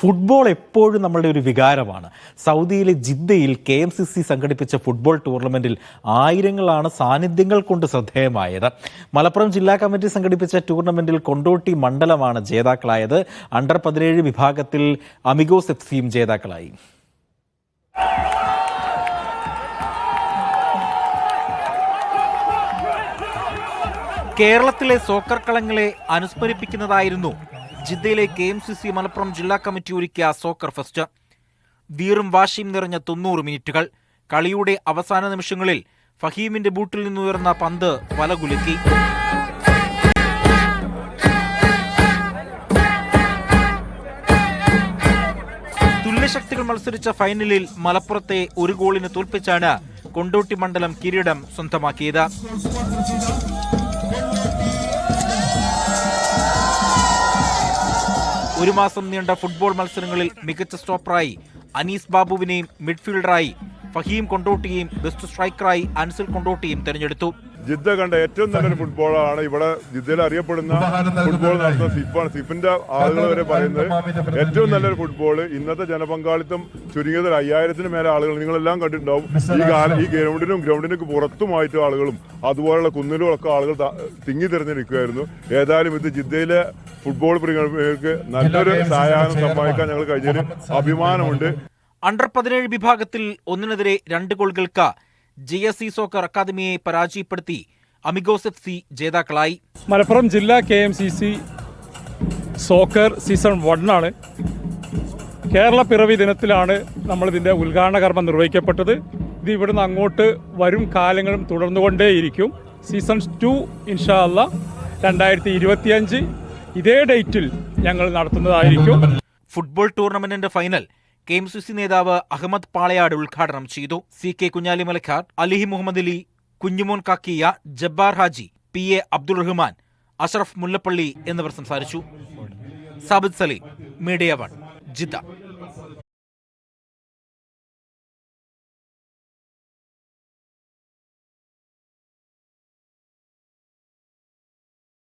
Football എപ്പോഴും നമ്മളുടെ ഒരു വികാരമാണ്. സൗദിയിലെ ജിദ്ദയിൽ കെ എം സി സി സംഘടിപ്പിച്ച ഫുട്ബോൾ ടൂർണമെന്റിൽ ആയിരങ്ങളാണ് സാന്നിധ്യങ്ങൾ കൊണ്ട് ശ്രദ്ധേയമായത്. മലപ്പുറം ജില്ലാ കമ്മിറ്റി സംഘടിപ്പിച്ച ടൂർണമെന്റിൽ കൊണ്ടോട്ടി മണ്ഡലമാണ് ജേതാക്കളായത്. അണ്ടർ പതിനേഴ് വിഭാഗത്തിൽ അമിഗോസ് എഫ് സിയും ജേതാക്കളായി. കേരളത്തിലെ സോക്കർ കളങ്ങളെ അനുസ്മരിപ്പിക്കുന്നതായിരുന്നു ജിദ്ദയിലെ K M C C Malappuram ജില്ലാ കമ്മിറ്റി ഒരുക്കിയ സോക്കർ ഫെസ്റ്റ്. വീറും വാശിയും നിറഞ്ഞ തൊണ്ണൂറ് മിനിറ്റുകൾ. കളിയുടെ അവസാന നിമിഷങ്ങളിൽ ഫഹീമിന്റെ ബൂട്ടിൽ നിന്നുയർന്ന പന്ത് വലകുലുക്കി. തുല്യശക്തികൾ മത്സരിച്ച ഫൈനലിൽ മലപ്പുറത്തെ ഒരു ഗോളിന് തോൽപ്പിച്ചാണ് കൊണ്ടോട്ടി മണ്ഡലം കിരീടം സ്വന്തമാക്കിയത്. ഒരു മാസം നീണ്ട ഫുട്ബോൾ മത്സരങ്ങളിൽ മികച്ച സ്റ്റോപ്പറായി അനീസ് ബാബുവിനെയും മിഡ്ഫീൽഡറായി ഫഹീം കൊണ്ടോട്ടിയെയും ബെസ്റ്റ് സ്ട്രൈക്കറായി അൻസിൽ കൊണ്ടോട്ടിയും തെരഞ്ഞെടുത്തു. ജിദ്ദ കണ്ട ഏറ്റവും നല്ലൊരു ഫുട്ബോളാണ് ഇവിടെ ജിദ്ദയിൽ അറിയപ്പെടുന്ന ഫുട്ബോൾ നടത്തുന്ന സിഫാണ് സിഫിന്റെ ആളുകൾ വരെ പറയുന്നത് ഏറ്റവും നല്ലൊരു ഫുട്ബോൾ ഇന്നത്തെ ജനപങ്കാളിത്തം ചുരുങ്ങിയത് അയ്യായിരത്തിന് മേലെ ആളുകൾ നിങ്ങളെല്ലാം കണ്ടിട്ടുണ്ടാവും. ഈ ഈ ഗ്രൗണ്ടിനും ഗ്രൗണ്ടിനും പുറത്തുമായിട്ട് ആളുകളും അതുപോലുള്ള കുന്നിലുമൊക്കെ ആളുകൾ തിങ്ങി തിരഞ്ഞെടുക്കുകയായിരുന്നു. ഏതായാലും ഇത് ജിദ്ദയിലെ ഫുട്ബോൾ പ്രിയർക്ക് നല്ലൊരു സഹായം സമ്മാനിക്കാൻ ഞങ്ങൾ കഴിഞ്ഞതിൽ അഭിമാനമുണ്ട്. അണ്ടർ പതിനേഴ് വിഭാഗത്തിൽ ഒന്നിനെതിരെ രണ്ട് ഗോളുകൾക്ക് ജി എസ് സി സോക്കർ അക്കാദമിയെ പരാജയപ്പെടുത്തി അമിഗോസ് എഫ് സി ജേതാക്കളായി. മലപ്പുറം ജില്ലാ K M C C soccer season വണ്ണാണ് Kerala പിറവി ദിനത്തിലാണ് നമ്മളിതിന്റെ ഉദ്ഘാടന കർമ്മം നിർവഹിക്കപ്പെട്ടത്. ഇത് ഇവിടുന്ന് അങ്ങോട്ട് വരും കാലങ്ങളും തുടർന്നുകൊണ്ടേയിരിക്കും. സീസൺ ടു ഇൻഷാ അല്ല രണ്ടായിരത്തി ഇരുപത്തിയഞ്ച് ഇതേ ഡേറ്റിൽ ഞങ്ങൾ നടത്തുന്നതായിരിക്കും. Football ടൂർണമെന്റിന്റെ final K M C C നേതാവ് അഹമ്മദ് പാളയാട് ഉദ്ഘാടനം ചെയ്തു. സി കെ കുഞ്ഞാലി മലക്കാർ അലിഹി മുഹമ്മദ് അലി കുഞ്ഞുമോൻ കാക്കിയ ജബ്ബാർ ഹാജി പി എ അബ്ദുൾ റഹ്മാൻ അഷറഫ് മുല്ലപ്പള്ളി എന്നിവർ സംസാരിച്ചു. Sabid Saleem media one Jeddah.